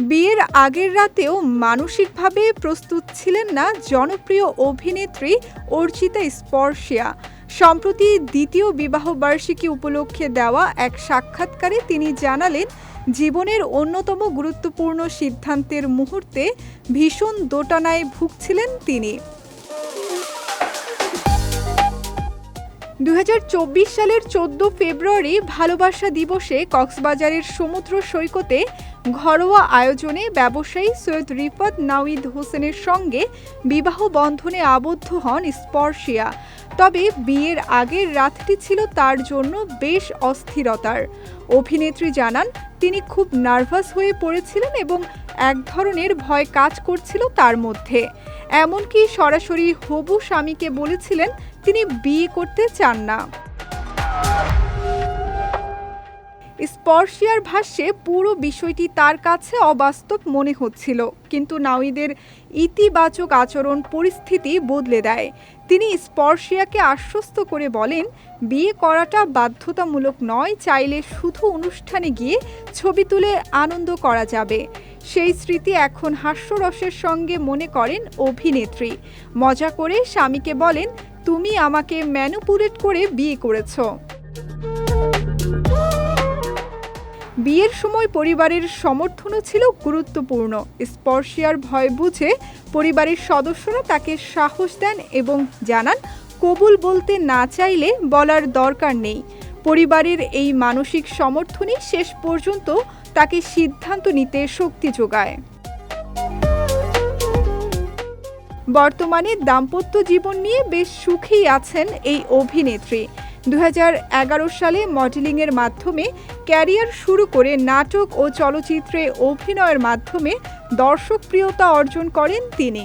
বিয়ের আগের রাতেও মানসিকভাবে প্রস্তুত ছিলেন না জনপ্রিয় অভিনেত্রী অর্চিতা স্পর্শিয়া। সম্প্রতি দ্বিতীয় বিবাহবার্ষিকী উপলক্ষে দেওয়া এক সাক্ষাৎকারে তিনি জানালেন, জীবনের অন্যতম গুরুত্বপূর্ণ সিদ্ধান্তের মুহূর্তে ভীষণ দোটানায় ভুগছিলেন তিনি। দু হাজার চব্বিশ সালের চোদ্দ ফেব্রুয়ারি ভালোবাসা দিবসে কক্সবাজারের সমুদ্র সৈকতে ঘরোয়া আয়োজনে ব্যবসায়ী সৈয়দ রিফাত নাউইদ হোসেনের সঙ্গে বিবাহ বন্ধনে আবদ্ধ হন স্পর্শিয়া। তবে বিয়ের আগের রাতটি ছিল তার জন্য বেশ অস্থিরতার। অভিনেত্রী জানান, তিনি খুব নার্ভাস হয়ে পড়েছিলেন এবং এক ধরনের ভয় কাজ করছিল তার মধ্যে। এমনকি সরাসরি হবু স্বামীকে বলেছিলেন, তিনি বিয়ে করতে চান না। স্পর্শিয়ার ভাষ্যে পুরো বিষয়টি তার কাছে অবাস্তব মনে হচ্ছিল। কিন্তু নাউইদের ইতিবাচক আচরণ পরিস্থিতি বদলে দেয়। তিনি স্পর্শিয়াকে আশ্বস্ত করে বলেন, বিয়ে করাটা বাধ্যতামূলক নয়, চাইলে শুধু অনুষ্ঠানে গিয়ে ছবি তুলে আনন্দ করা যাবে। সেই স্মৃতি এখন হাস্যরসের সঙ্গে মনে করেন অভিনেত্রী। মজা করে স্বামীকে বলেন, তুমি আমাকে ম্যানুপুলেট করে বিয়ে করেছ। বিয়ের সময় পরিবারের সমর্থনও ছিল গুরুত্বপূর্ণ। স্পর্শিয়ার ভয় বুঝে পরিবারের সদস্যরা তাকে সাহস দেন এবং জানান, কবুল বলতে না চাইলে বলার দরকার নেই। পরিবারের এই মানসিক সমর্থনই শেষ পর্যন্ত তাকে সিদ্ধান্ত নিতে শক্তি যোগায়। বর্তমানে দাম্পত্য জীবন নিয়ে বেশ সুখেই আছেন এই অভিনেত্রী। দু হাজার এগারো সালে মডেলিংয়ের মাধ্যমে ক্যারিয়ার শুরু করে নাটক ও চলচ্চিত্রে অভিনয়ের মাধ্যমে দর্শকপ্রিয়তা অর্জন করেন তিনি।